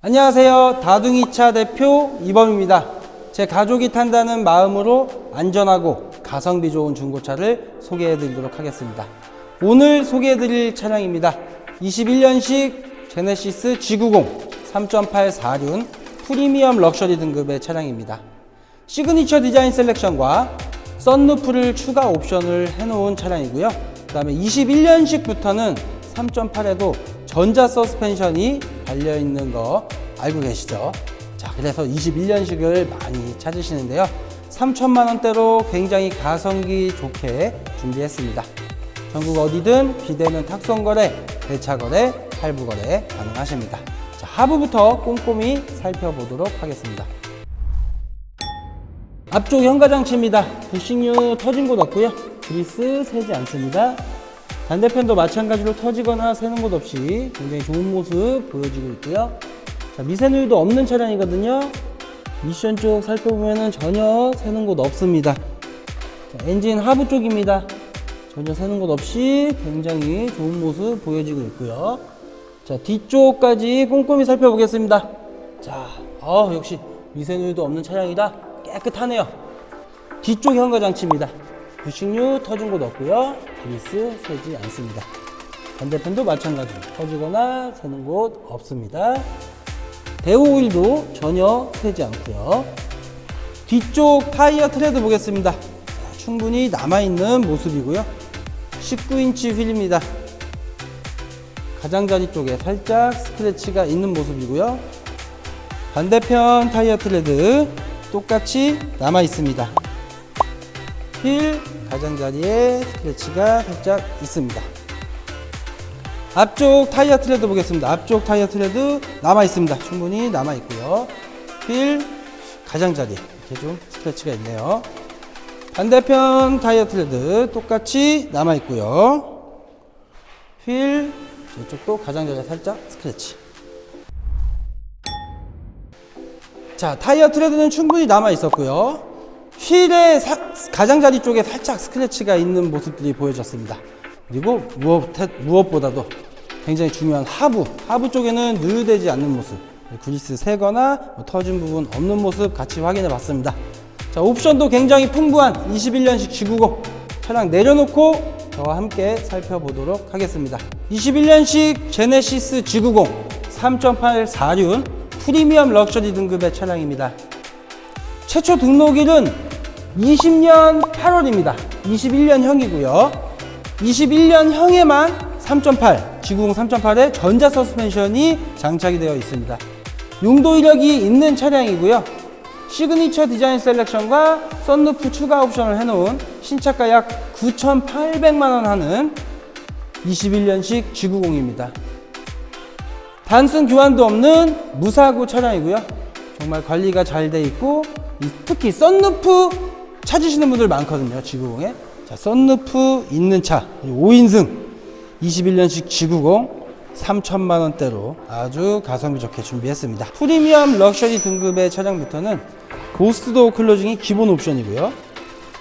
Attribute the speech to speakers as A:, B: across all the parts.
A: 안녕하세요. 다둥이차 대표 이범입니다. 제 가족이 탄다는 마음으로 안전하고 가성비 좋은 중고차를 소개해 드리도록 하겠습니다. 오늘 소개해 드릴 차량입니다. 21년식 제네시스 G90 3.8 4륜 프리미엄 럭셔리 등급의 차량입니다. 시그니처 디자인 셀렉션과 썬루프를 추가 옵션을 해놓은 차량이고요. 그 다음에 21년식부터는 3.8에도 전자 서스펜션이 달려있는 거 알고 계시죠? 자, 그래서 21년식을 많이 찾으시는데요. 3천만 원대로 굉장히 가성비 좋게 준비했습니다. 전국 어디든 비대면 탁송거래, 대차거래, 할부거래 가능하십니다. 자, 하부부터 꼼꼼히 살펴보도록 하겠습니다. 앞쪽 현가장치입니다. 부식류 터진 곳 없고요. 그리스 새지 않습니다. 반대편도 마찬가지로 터지거나 새는 곳 없이 굉장히 좋은 모습 보여지고 있고요. 자, 미세누이도 없는 차량이거든요. 미션 쪽 살펴보면 전혀 새는 곳 없습니다. 자, 엔진 하부 쪽입니다. 전혀 새는 곳 없이 굉장히 좋은 모습 보여지고 있고요. 자, 뒤쪽까지 꼼꼼히 살펴보겠습니다. 자, 어, 역시 미세누이도 없는 차량이다. 깨끗하네요. 뒤쪽 현가 장치입니다. 부식류 터진 곳 없고요. 그리스 새지 않습니다. 반대편도 마찬가지로 터지거나 새는 곳 없습니다. 대우 오일도 전혀 새지 않고요. 뒤쪽 타이어 트레드 보겠습니다. 자, 충분히 남아있는 모습이고요. 19인치 휠입니다. 가장자리 쪽에 살짝 스크래치가 있는 모습이고요. 반대편 타이어 트레드 똑같이 남아 있습니다. 휠 가장 자리에 스크래치가 살짝 있습니다. 앞쪽 타이어 트레드 보겠습니다. 앞쪽 타이어 트레드 남아 있습니다. 충분히 남아 있고요. 휠 가장자리 이렇게 좀 스크래치가 있네요. 반대편 타이어 트레드 똑같이 남아 있고요. 휠 이쪽도 가장자리 살짝 스크래치. 자, 타이어 트레드는 충분히 남아 있었고요. 휠의 사- 가장자리 쪽에 살짝 스크래치가 있는 모습들이 보여졌습니다. 그리고 무엇, 무엇보다도 굉장히 중요한 하부, 하부 쪽에는 누유되지 않는 모습, 그리스 새거나 뭐 터진 부분 없는 모습 같이 확인해 봤습니다. 자, 옵션도 굉장히 풍부한 21년식 G90 차량 내려놓고 저와 함께 살펴보도록 하겠습니다. 21년식 제네시스 G90 3.8 4륜 프리미엄 럭셔리 등급의 차량입니다. 최초 등록일은 20년 8월입니다. 21년형이고요. 21년형에만 3.8, G90 3.8에 전자 서스펜션이 장착이 되어 있습니다. 용도 이력이 있는 차량이고요. 시그니처 디자인 셀렉션과 썬루프 추가 옵션을 해놓은 신차가 약 9,800만원 하는 21년식 G90입니다. 단순 교환도 없는 무사고 차량이고요. 정말 관리가 잘 돼 있고 이- 특히 썬루프 찾으시는 분들 많거든요. G90에. 자, 썬루프 있는 차 5인승 21년식 G90 3천만 원대로 아주 가성비 좋게 준비했습니다. 프리미엄 럭셔리 등급의 차량부터는 고스트 도어 클로징이 기본 옵션이고요.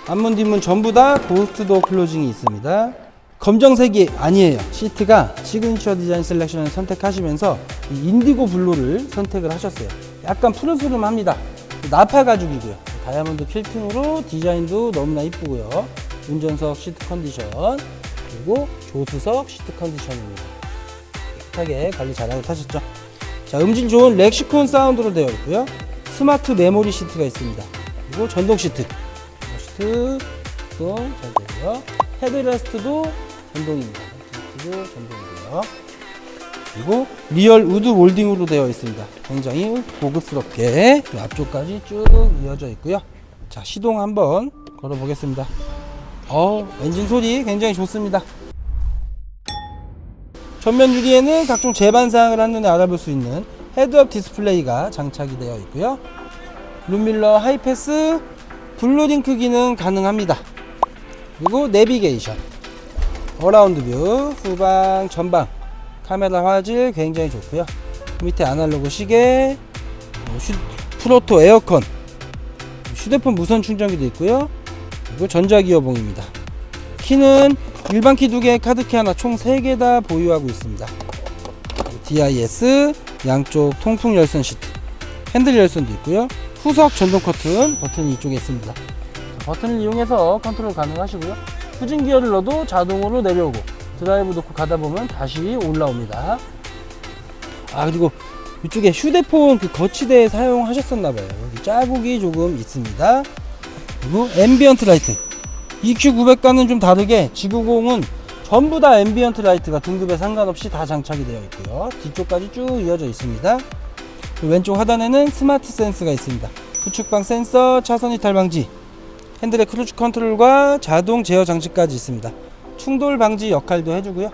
A: 앞문 뒷문 전부 다 고스트 도어 클로징이 있습니다. 검정색이 아니에요. 시트가 시그니처 디자인 셀렉션을 선택하시면서 이 인디고 블루를 선택을 하셨어요. 약간 푸르스름합니다. 나파 가죽이고요. 다이아몬드 퀼팅으로 디자인도 너무나 이쁘고요. 운전석 시트 컨디션 그리고 조수석 시트 컨디션입니다. 깨끗하게 관리 잘하고 타셨죠? 자, 음질 좋은 렉시콘 사운드로 되어 있고요. 스마트 메모리 시트가 있습니다. 그리고 전동 시트. 시트도 잘 되고요. 헤드레스트도 전동입니다. 헤드레스트도 전동이고요. 그리고 리얼 우드 몰딩으로 되어 있습니다. 굉장히 고급스럽게 앞쪽까지 쭉 이어져 있고요. 자, 시동 한번 걸어 보겠습니다. 어, 엔진 소리 굉장히 좋습니다. 전면 유리에는 각종 제반 사항을 한눈에 알아볼 수 있는 헤드업 디스플레이가 장착이 되어 있고요. 룸밀러 하이패스 블루링크 기능 가능합니다. 그리고 내비게이션, 어라운드 뷰, 후방, 전방, 카메라 화질 굉장히 좋고요. 밑에 아날로그 시계, 어, 휴, 프로토 에어컨, 휴대폰 무선 충전기도 있고요. 그리고 전자기어봉입니다. 키는 일반 키 두 개, 카드 키 하나 총세개다 보유하고 있습니다. DIS 양쪽 통풍 열선 시트, 핸들 열선도 있고요. 후석 전동 커튼 버튼이 이쪽에 있습니다. 자, 버튼을 이용해서 컨트롤 가능하시고요. 후진 기어를 넣어도 자동으로 내려오고 드라이브 놓고 가다 보면 다시 올라옵니다. 아 그리고 이쪽에 휴대폰 그 거치대 사용하셨었나 봐요. 여기 자국이 조금 있습니다. 그리고 앰비언트 라이트. EQ900과는 좀 다르게 지구공은 전부 다 앰비언트 라이트가 등급에 상관없이 다 장착이 되어 있고요. 뒤쪽까지 쭉 이어져 있습니다. 그리고 왼쪽 하단에는 스마트 센스가 있습니다. 후측방 센서, 차선 이탈 방지, 핸들의 크루즈 컨트롤과 자동 제어 장치까지 있습니다. 충돌 방지 역할도 해주고요.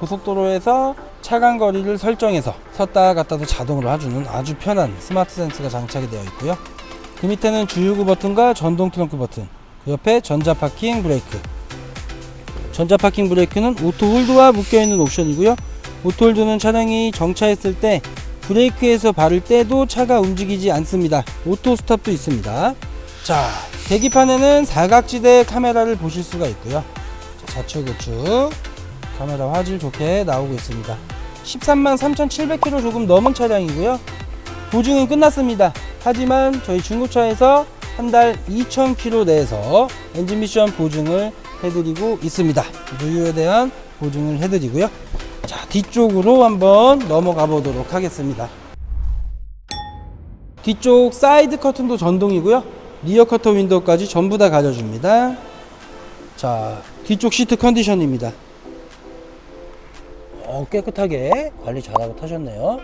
A: 고속도로에서 차간 거리를 설정해서 섰다 갔다도 자동으로 해주는 아주 편한 스마트 센스가 장착이 되어 있고요. 그 밑에는 주유구 버튼과 전동 트렁크 버튼, 그 옆에 전자 파킹 브레이크. 전자 파킹 브레이크는 오토 홀드와 묶여 있는 옵션이고요. 오토 홀드는 차량이 정차했을 때 브레이크에서 발을 떼도 차가 움직이지 않습니다. 오토 스탑도 있습니다. 자, 계기판에는 사각지대 카메라를 보실 수가 있고요. 자, 좌측 우측 카메라 화질 좋게 나오고 있습니다. 13만 3,700km 조금 넘은 차량이고요. 보증은 끝났습니다. 하지만 저희 중고차에서 한 달 2,000km 내에서 엔진 미션 보증을 해드리고 있습니다. 누유에 대한 보증을 해드리고요. 자, 뒤쪽으로 한번 넘어가 보도록 하겠습니다. 뒤쪽 사이드 커튼도 전동이고요. 리어 커터 윈도우까지 전부 다 가려줍니다. 자, 뒤쪽 시트 컨디션입니다. 어, 깨끗하게 관리 잘하고 타셨네요.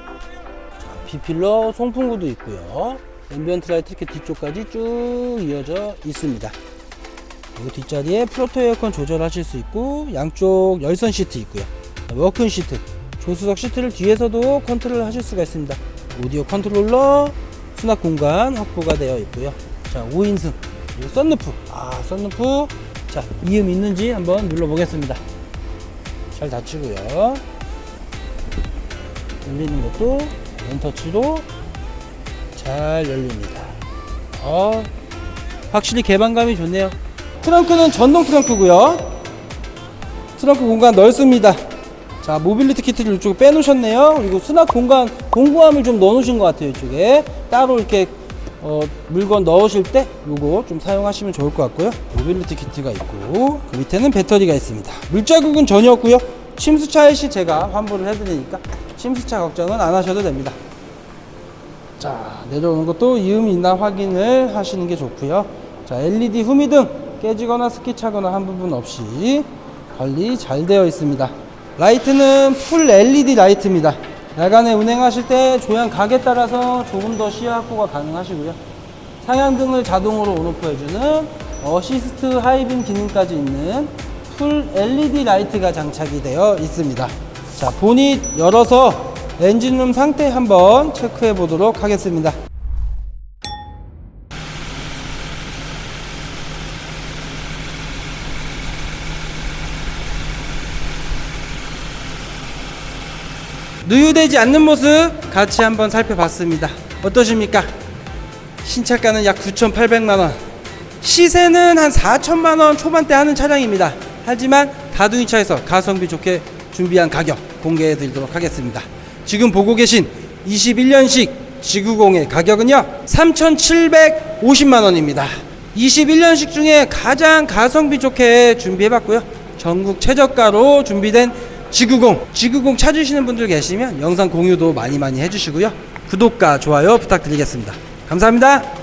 A: 자, 비필러 송풍구도 있고요. 앰비언트 라이트 이렇게 뒤쪽까지 쭉 이어져 있습니다. 그리고 뒷자리에 프로토 에어컨 조절하실 수 있고 양쪽 열선 시트 있고요. 워큰 시트, 조수석 시트를 뒤에서도 컨트롤 하실 수가 있습니다. 오디오 컨트롤러, 수납 공간 확보가 되어 있고요. 자, 5인승, 그리고 썬루프. 아, 썬루프. 자, 이음 있는지 한번 눌러보겠습니다. 잘 닫히고요. 열리는 것도 왼터치로 잘 열립니다. 어, 확실히 개방감이 좋네요. 트렁크는 전동 트렁크고요. 트렁크 공간 넓습니다. 자, 모빌리티 키트를 이쪽에 빼놓으셨네요. 그리고 수납 공간, 공구함을 좀 넣어놓으신 것 같아요. 이쪽에. 따로 이렇게 어, 물건 넣으실 때 요거 좀 사용하시면 좋을 것 같고요. 모빌리티 키트가 있고 그 밑에는 배터리가 있습니다. 물자국은 전혀 없고요. 침수차 시 제가 환불을 해드리니까 침수차 걱정은 안 하셔도 됩니다. 자 내려오는 것도 이음이 있나 확인을 하시는 게 좋고요. 자 LED 후미등 깨지거나 스키 차거나 한 부분 없이 관리 잘 되어 있습니다. 라이트는 풀 LED 라이트입니다. 야간에 운행하실 때 조향 각에 따라서 조금 더 시야 확보가 가능하시고요. 상향등을 자동으로 온오프 해주는 어시스트 하이빔 기능까지 있는 풀 LED 라이트가 장착이 되어 있습니다. 자, 보닛 열어서 엔진룸 상태 한번 체크해 보도록 하겠습니다. 누유되지 않는 모습 같이 한번 살펴봤습니다. 어떠십니까? 신차가는 약 9,800만원. 시세는 한 4천만원 초반대 하는 차량입니다. 하지만 다둥이 차에서 가성비 좋게 준비한 가격 공개해 드리도록 하겠습니다. 지금 보고 계신 21년식 지구공의 가격은요, 3,750만원입니다. 21년식 중에 가장 가성비 좋게 준비해 봤고요. 전국 최저가로 준비된 지구공, 지구공 찾으시는 분들 계시면 영상 공유도 많이 많이 해주시고요. 구독과 좋아요 부탁드리겠습니다. 감사합니다.